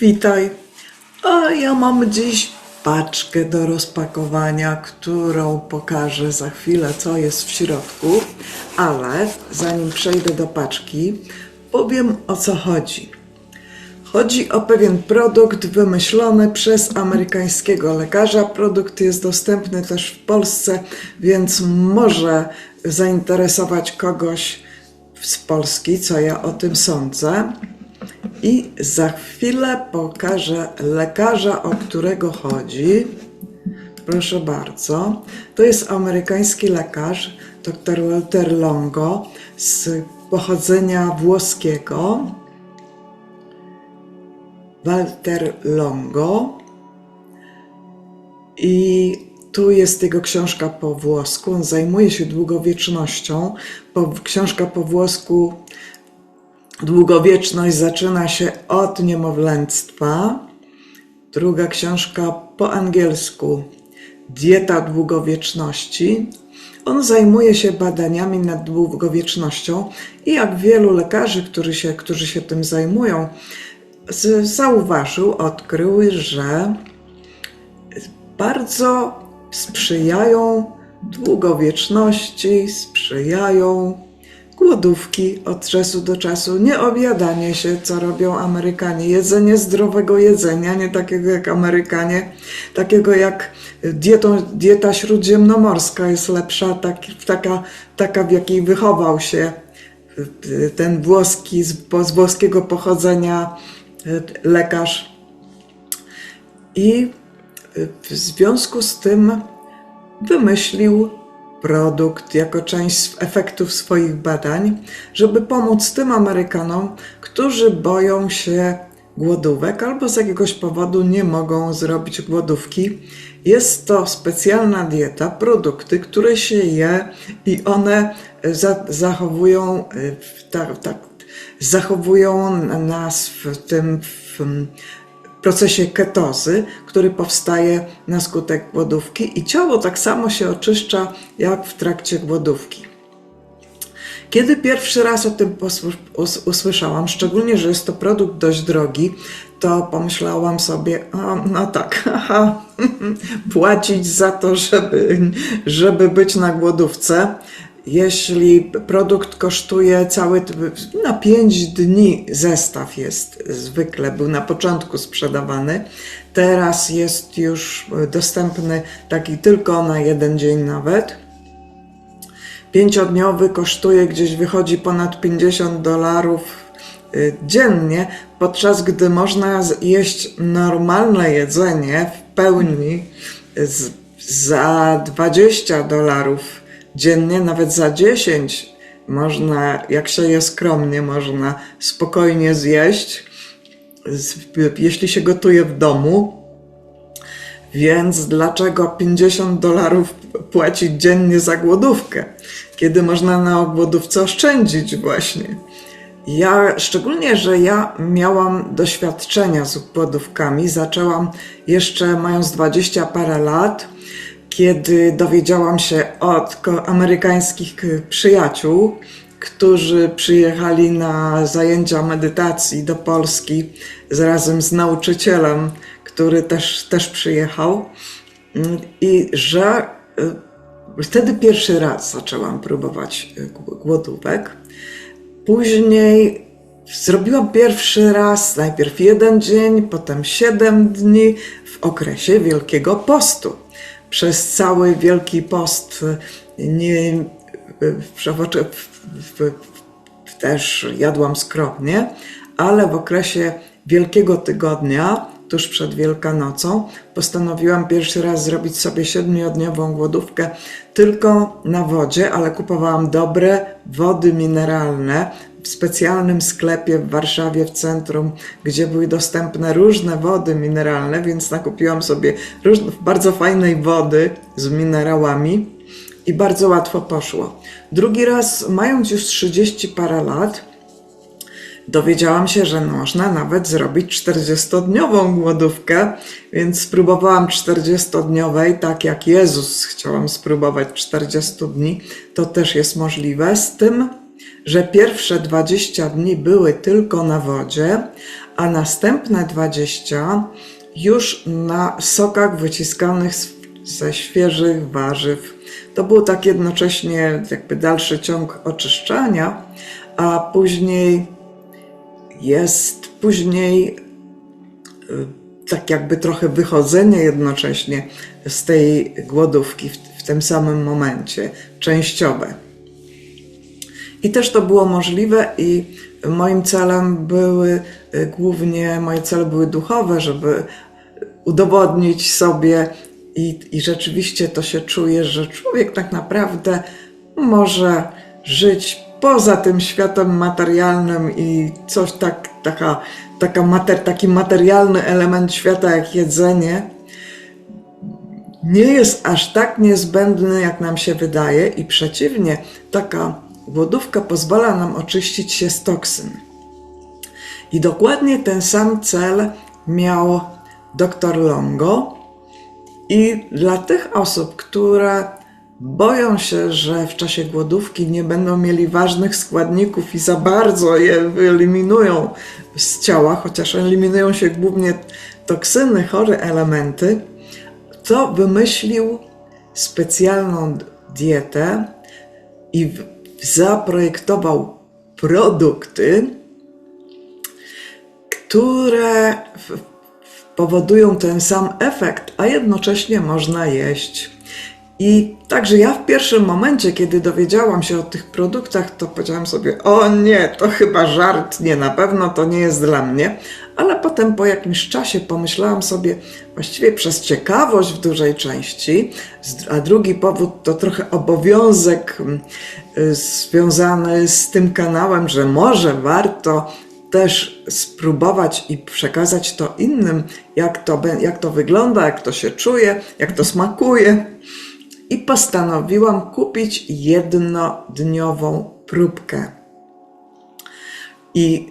Witaj. A ja mam dziś paczkę do rozpakowania, którą pokażę za chwilę, co jest w środku. Ale zanim przejdę do paczki, powiem o co chodzi. Chodzi o pewien produkt wymyślony przez amerykańskiego lekarza. Produkt jest dostępny też w Polsce, więc może zainteresować kogoś z Polski, co ja o tym sądzę. I za chwilę pokażę lekarza, o którego chodzi. Proszę bardzo. To jest amerykański lekarz, dr Walter Longo, z pochodzenia włoskiego. Walter Longo. I tu jest jego książka po włosku. On zajmuje się długowiecznością. Książka po włosku Długowieczność zaczyna się od niemowlęctwa. Druga książka po angielsku Dieta długowieczności. On zajmuje się badaniami nad długowiecznością i jak wielu lekarzy, którzy się, którzy się tym zajmują, zauważył, odkrył, że bardzo sprzyjają długowieczności, sprzyjają głodówki od czasu do czasu, nie obiadanie się, co robią Amerykanie, jedzenie zdrowego jedzenia, nie takiego jak Amerykanie, takiego jak dietą, dieta śródziemnomorska jest lepsza, tak, taka, taka w jakiej wychował się ten włoski, z, z włoskiego pochodzenia lekarz. I w związku z tym wymyślił produkt jako część efektów swoich badań, żeby pomóc tym Amerykanom, którzy boją się głodówek albo z jakiegoś powodu nie mogą zrobić głodówki. Jest to specjalna dieta, produkty, które się je i one za, zachowują, tak, tak, zachowują nas w tym w, procesie ketozy, który powstaje na skutek głodówki i ciało tak samo się oczyszcza jak w trakcie głodówki. Kiedy pierwszy raz o tym usłyszałam, szczególnie, że jest to produkt dość drogi, to pomyślałam sobie, a, no tak, haha, płacić za to, żeby, żeby być na głodówce. Jeśli produkt kosztuje cały, na 5 dni zestaw jest zwykle, był na początku sprzedawany, teraz jest już dostępny taki tylko na jeden dzień nawet. Pięciodniowy kosztuje gdzieś wychodzi ponad 50 dolarów y, dziennie, podczas gdy można jeść normalne jedzenie w pełni za 20 dolarów dziennie, nawet za 10 można, jak się je skromnie, można spokojnie zjeść, jeśli się gotuje w domu. Więc dlaczego 50 dolarów płacić dziennie za głodówkę, kiedy można na głodówce oszczędzić właśnie? Ja, szczególnie, że ja miałam doświadczenia z głodówkami, zaczęłam jeszcze mając 20 parę lat, kiedy dowiedziałam się od amerykańskich k- przyjaciół, którzy przyjechali na zajęcia medytacji do Polski razem z nauczycielem, który też, też przyjechał. Mm, I że y, wtedy pierwszy raz zaczęłam próbować gł- głodówek. Później zrobiłam pierwszy raz, najpierw jeden dzień, potem siedem dni w okresie Wielkiego Postu. Przez cały Wielki Post y, nie, y, w- w- w- też jadłam skromnie, ale w okresie Wielkiego Tygodnia, tuż przed Wielkanocą, postanowiłam pierwszy raz zrobić sobie siedmiodniową głodówkę tylko na wodzie, ale kupowałam dobre wody mineralne w specjalnym sklepie w Warszawie w centrum, gdzie były dostępne różne wody mineralne, więc nakupiłam sobie różne, bardzo fajnej wody z minerałami i bardzo łatwo poszło. Drugi raz, mając już 30 parę lat, dowiedziałam się, że można nawet zrobić 40-dniową głodówkę, więc spróbowałam 40-dniowej, tak jak Jezus chciałam spróbować 40 dni, to też jest możliwe, z tym, że pierwsze 20 dni były tylko na wodzie, a następne 20 już na sokach wyciskanych ze świeżych warzyw. To był tak jednocześnie jakby dalszy ciąg oczyszczania, a później jest później y, tak jakby trochę wychodzenie jednocześnie z tej głodówki w, w tym samym momencie, częściowe. I też to było możliwe i moim celem były y, głównie, moje cele były duchowe, żeby udowodnić sobie i, i rzeczywiście to się czuje, że człowiek tak naprawdę może żyć poza tym światem materialnym i coś tak, taka, taka mater, taki materialny element świata jak jedzenie nie jest aż tak niezbędny, jak nam się wydaje, i przeciwnie, taka głodówka pozwala nam oczyścić się z toksyn. I dokładnie ten sam cel miał dr Longo. I dla tych osób, które boją się, że w czasie głodówki nie będą mieli ważnych składników i za bardzo je wyeliminują z ciała, chociaż eliminują się głównie toksyny, chore elementy, to wymyślił specjalną dietę i zaprojektował produkty, które powodują ten sam efekt, a jednocześnie można jeść. I także ja w pierwszym momencie, kiedy dowiedziałam się o tych produktach, to powiedziałam sobie: O nie, to chyba żart, nie, na pewno to nie jest dla mnie. Ale potem po jakimś czasie pomyślałam sobie, właściwie przez ciekawość w dużej części, a drugi powód to trochę obowiązek mm, y, związany z tym kanałem, że może warto też spróbować i przekazać to innym, jak to, jak to wygląda, jak to się czuje, jak to smakuje. I postanowiłam kupić jednodniową próbkę. I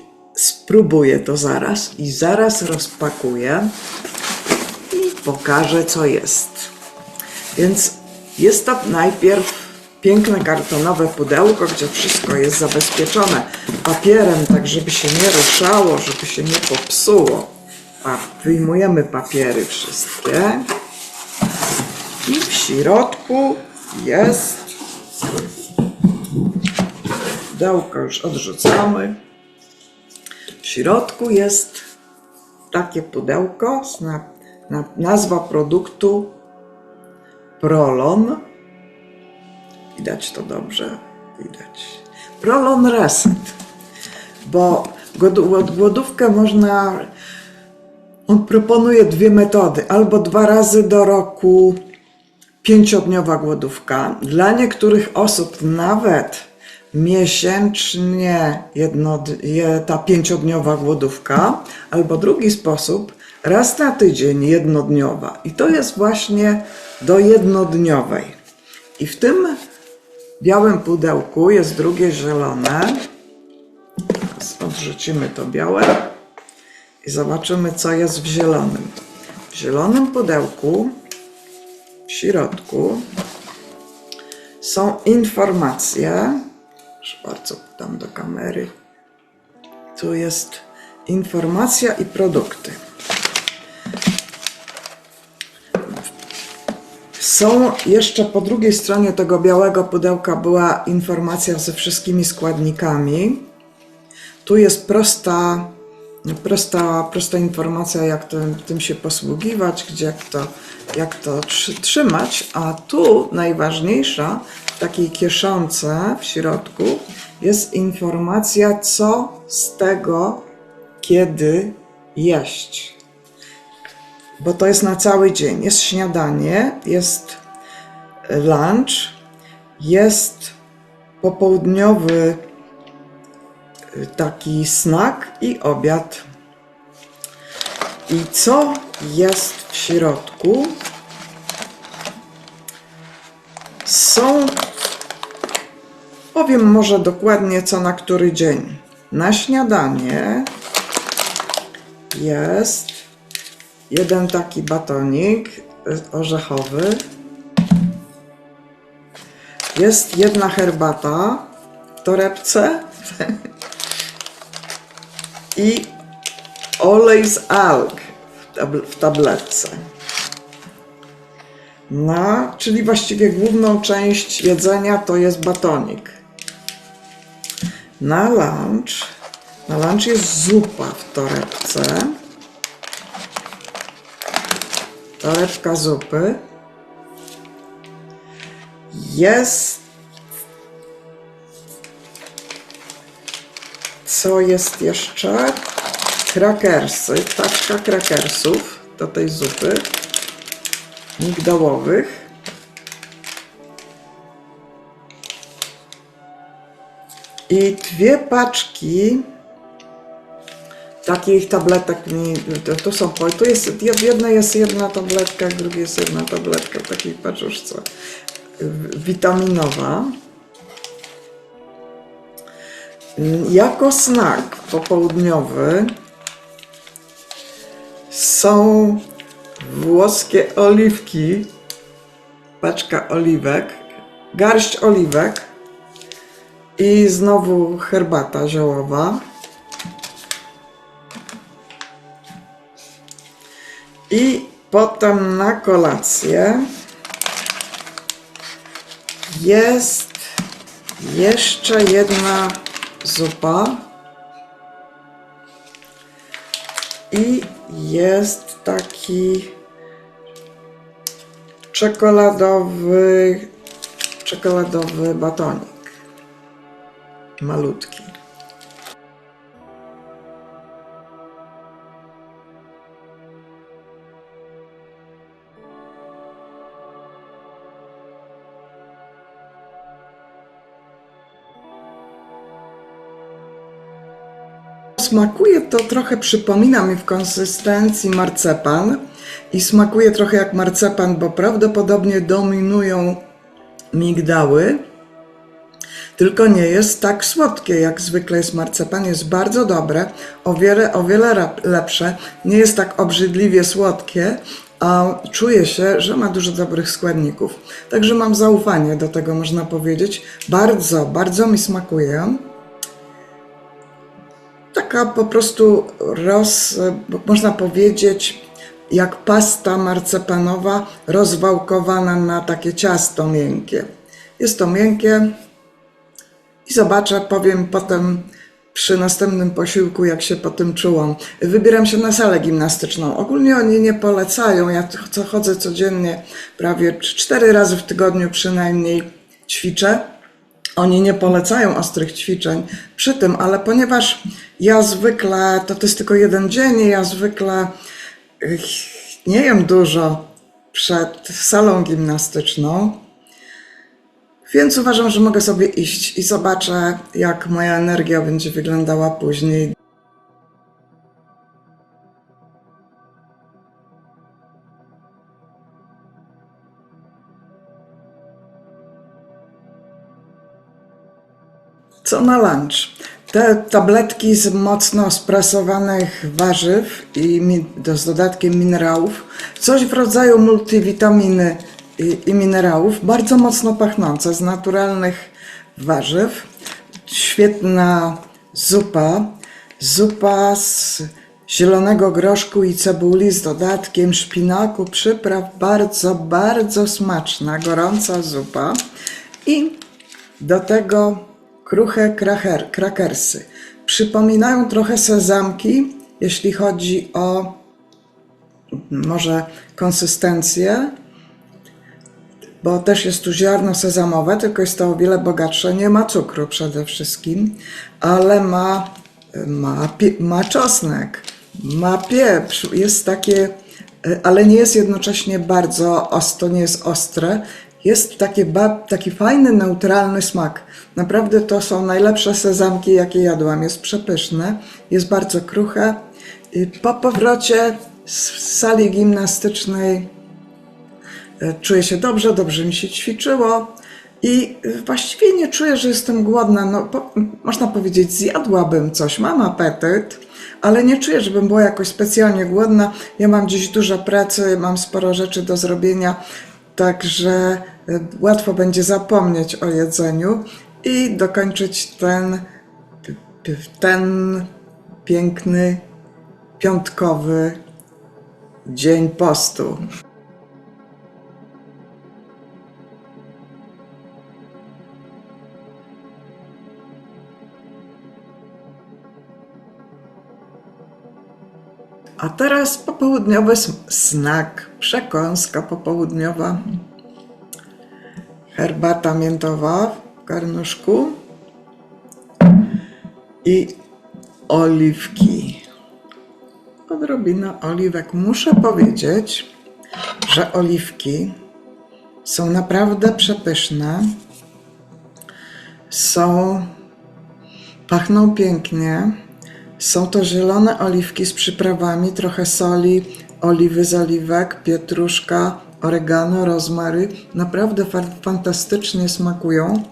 spróbuję to zaraz i zaraz rozpakuję i pokażę, co jest. Więc jest to najpierw piękne kartonowe pudełko, gdzie wszystko jest zabezpieczone papierem, tak żeby się nie ruszało, żeby się nie popsuło. Wyjmujemy papiery wszystkie. I w środku jest. Pudełko już odrzucamy. W środku jest takie pudełko, z na, na, nazwa produktu Prolon. Widać to dobrze? Widać. Prolon Reset. Bo głodówkę można. On proponuje dwie metody. Albo dwa razy do roku pięciodniowa głodówka. Dla niektórych osób nawet miesięcznie jedno, je- ta pięciodniowa głodówka, albo drugi sposób, raz na tydzień jednodniowa. I to jest właśnie do jednodniowej. I w tym białym pudełku jest drugie zielone. Odrzucimy to białe i zobaczymy, co jest w zielonym. W zielonym pudełku w środku są informacje. Proszę bardzo, dam do kamery. Tu jest informacja i produkty. Są jeszcze po drugiej stronie tego białego pudełka była informacja ze wszystkimi składnikami. Tu jest prosta, prosta, prosta informacja, jak tym, tym się posługiwać, gdzie jak to, jak to trzy- trzymać, a tu najważniejsza takiej kieszonce w środku jest informacja, co z tego, kiedy jeść. Bo to jest na cały dzień. Jest śniadanie, jest lunch, jest popołudniowy y, taki snack i obiad. I co jest w środku? Są, powiem może dokładnie co na który dzień. Na śniadanie jest jeden taki batonik orzechowy. Jest jedna herbata w torebce. I olej z alg w, tab- w tabletce. No, czyli właściwie główną część jedzenia to jest batonik. Na lunch, na lunch jest zupa w torebce. Torebka zupy. Jest. Co jest jeszcze? Krakersy, paczka krakersów do tej zupy migdałowych. I dwie paczki takich tabletek, mi- to są, tu jest, w jednej jest jedna tabletka, w drugiej jest jedna tabletka w takiej paczuszce witaminowa. Jako snack popołudniowy są włoskie oliwki, paczka oliwek, garść oliwek i znowu herbata ziołowa. I potem na kolację jest jeszcze jedna zupa. I jest taki czekoladowy, czekoladowy batonik. Malutki. Smakuje to trochę, przypomina mi w konsystencji marcepan i smakuje trochę jak marcepan, bo prawdopodobnie dominują migdały, tylko nie jest tak słodkie jak zwykle jest marcepan, jest bardzo dobre, o wiele, o wiele lepsze, nie jest tak obrzydliwie słodkie, a czuje się, że ma dużo dobrych składników. Także mam zaufanie do tego, można powiedzieć. Bardzo, bardzo mi smakuje taka po prostu roz, można powiedzieć, jak pasta marcepanowa rozwałkowana na takie ciasto miękkie. Jest to miękkie i zobaczę, powiem potem przy następnym posiłku, jak się po tym czułam. Wybieram się na salę gimnastyczną. Ogólnie oni nie polecają. Ja co chodzę codziennie, prawie cztery razy w tygodniu przynajmniej ćwiczę. Oni nie polecają ostrych ćwiczeń przy tym, ale ponieważ ja zwykle, to, to jest tylko jeden dzień, ja zwykle nie jem dużo przed salą gimnastyczną, więc uważam, że mogę sobie iść i zobaczę, jak moja energia będzie wyglądała później. Co na lunch? Te tabletki z mocno sprasowanych warzyw i z dodatkiem minerałów, coś w rodzaju multivitaminy i, i minerałów, bardzo mocno pachnące z naturalnych warzyw. Świetna zupa, zupa z zielonego groszku i cebuli z dodatkiem szpinaku, przypraw, bardzo, bardzo smaczna, gorąca zupa. I do tego kruche kracher, krakersy. Przypominają trochę sezamki, jeśli chodzi o może konsystencję, bo też jest tu ziarno sezamowe, tylko jest to o wiele bogatsze. Nie ma cukru przede wszystkim, ale ma, ma, ma czosnek, ma pieprz, jest takie, e, ale nie jest jednocześnie bardzo ostro, nie jest ostre. Jest takie taki fajny, neutralny smak. Naprawdę to są najlepsze sezamki, jakie jadłam. Jest przepyszne, jest bardzo kruche. Po powrocie z sali gimnastycznej Czuję się dobrze, dobrze mi się ćwiczyło i e, właściwie nie czuję, że jestem głodna. No, po, można powiedzieć, zjadłabym coś, mam apetyt, ale nie czuję, żebym była jakoś specjalnie głodna. Ja mam dziś dużo pracy, mam sporo rzeczy do zrobienia, także e, łatwo będzie zapomnieć o jedzeniu i dokończyć ten, ten piękny piątkowy dzień postu. A teraz popołudniowy snack, przekąska popołudniowa. Herbata miętowa w garnuszku i oliwki. Odrobina oliwek. Muszę powiedzieć, że oliwki są naprawdę przepyszne. Są, pachną pięknie. Są to zielone oliwki z przyprawami, trochę soli, oliwy z oliwek, pietruszka, oregano, rozmary. Naprawdę fa- fantastycznie smakują.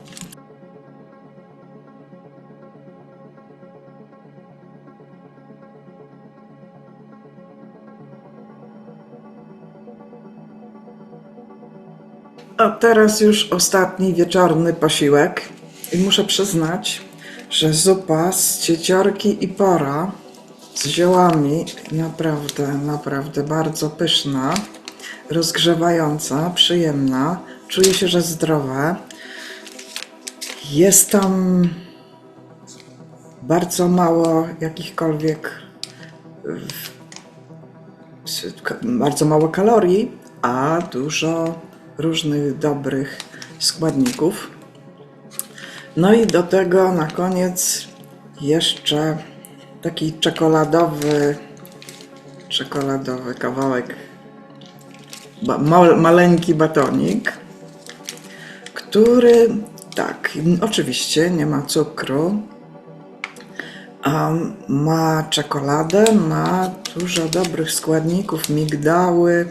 A teraz już ostatni wieczorny posiłek. I muszę przyznać, że zupa z cieciorki i pora z ziołami naprawdę, naprawdę bardzo pyszna, rozgrzewająca, przyjemna. Czuję się, że zdrowe. Jest tam bardzo mało jakichkolwiek bardzo mało kalorii, a dużo różnych dobrych składników. No i do tego na koniec jeszcze taki czekoladowy, czekoladowy kawałek, ba, ma, maleńki batonik, który tak, oczywiście nie ma cukru, a ma czekoladę, ma dużo dobrych składników, migdały,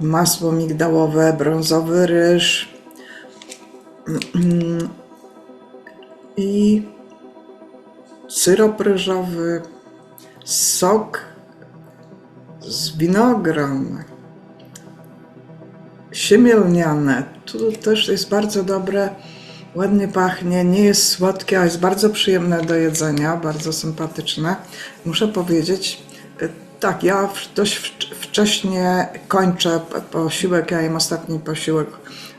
masło migdałowe, brązowy ryż mm, i syrop ryżowy, sok z winogron, siemielniane. Tu też jest bardzo dobre, ładnie pachnie, nie jest słodkie, a jest bardzo przyjemne do jedzenia, bardzo sympatyczne. Muszę powiedzieć, y, tak, ja dość wcz- wcześnie kończę posiłek, ja jem ostatni posiłek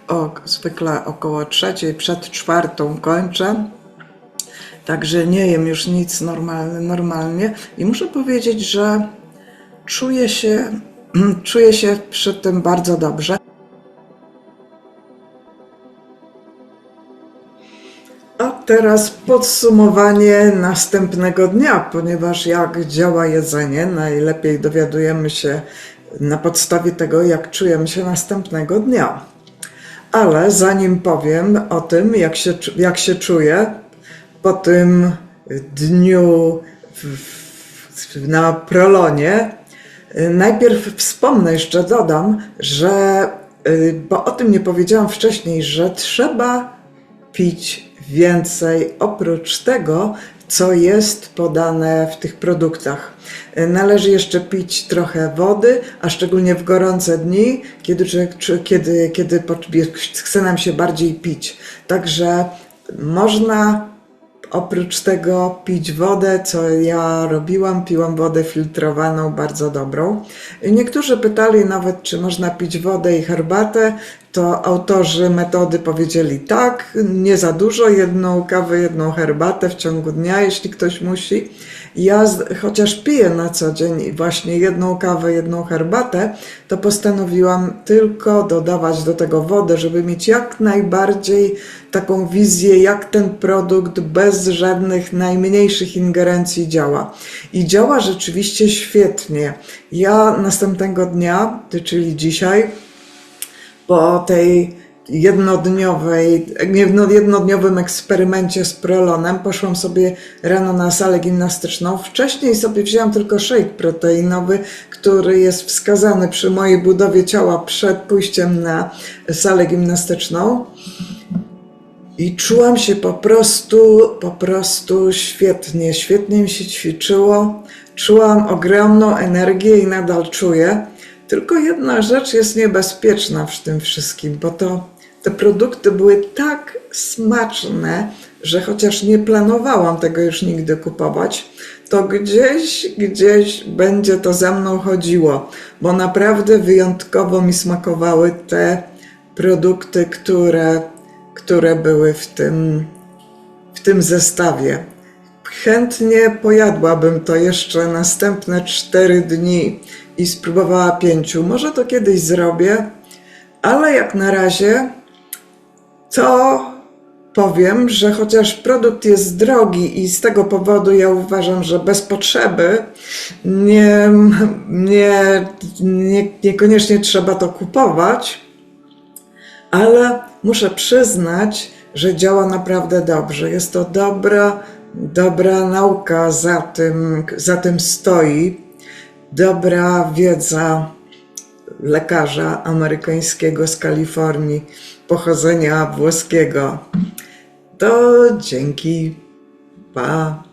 o, zwykle około trzeciej, przed czwartą kończę. Także nie jem już nic normalnie, normalnie i muszę powiedzieć, że czuję się, czuję się przy tym bardzo dobrze. A teraz podsumowanie następnego dnia, ponieważ jak działa jedzenie, najlepiej dowiadujemy się na podstawie tego, jak czujemy się następnego dnia. Ale zanim powiem o tym, jak się, jak się czuję po tym dniu w, na prolonie, y, najpierw wspomnę, jeszcze dodam, że, y, bo o tym nie powiedziałam wcześniej, że trzeba pić więcej oprócz tego, co jest podane w tych produktach. Y, Należy jeszcze pić trochę wody, a szczególnie w gorące dni, kiedy, czu- kiedy, kiedy chce nam się bardziej pić. Także można oprócz tego pić wodę, co ja robiłam, piłam wodę filtrowaną, bardzo dobrą. Niektórzy pytali nawet, czy można pić wodę i herbatę. To autorzy metody powiedzieli tak, nie za dużo, jedną kawę, jedną herbatę w ciągu dnia, jeśli ktoś musi. Ja, chociaż piję na co dzień właśnie jedną kawę, jedną herbatę, to postanowiłam tylko dodawać do tego wodę, żeby mieć jak najbardziej taką wizję, jak ten produkt bez żadnych najmniejszych ingerencji działa. I działa rzeczywiście świetnie. Ja następnego dnia, czyli dzisiaj, po tej jednodniowej, jedno- jednodniowym eksperymencie z prolonem poszłam sobie rano na salę gimnastyczną. Wcześniej sobie wzięłam tylko shake proteinowy, który jest wskazany przy mojej budowie ciała przed pójściem na salę gimnastyczną. I czułam się po prostu, po prostu świetnie. Świetnie mi się ćwiczyło. Czułam ogromną energię i nadal czuję. Tylko jedna rzecz jest niebezpieczna w tym wszystkim, bo to te produkty były tak smaczne, że chociaż nie planowałam tego już nigdy kupować, to gdzieś, gdzieś będzie to za mną chodziło, bo naprawdę wyjątkowo mi smakowały te produkty, które, które były w tym, w tym zestawie. Chętnie pojadłabym to jeszcze następne cztery dni i spróbowała pięciu. Może to kiedyś zrobię, ale jak na razie to powiem, że chociaż produkt jest drogi i z tego powodu ja uważam, że bez potrzeby nie, nie, nie, niekoniecznie trzeba to kupować, ale muszę przyznać, że działa naprawdę dobrze. Jest to dobra, dobra nauka za tym, za tym stoi, dobra wiedza lekarza amerykańskiego z Kalifornii, pochodzenia włoskiego. To dzięki. Pa.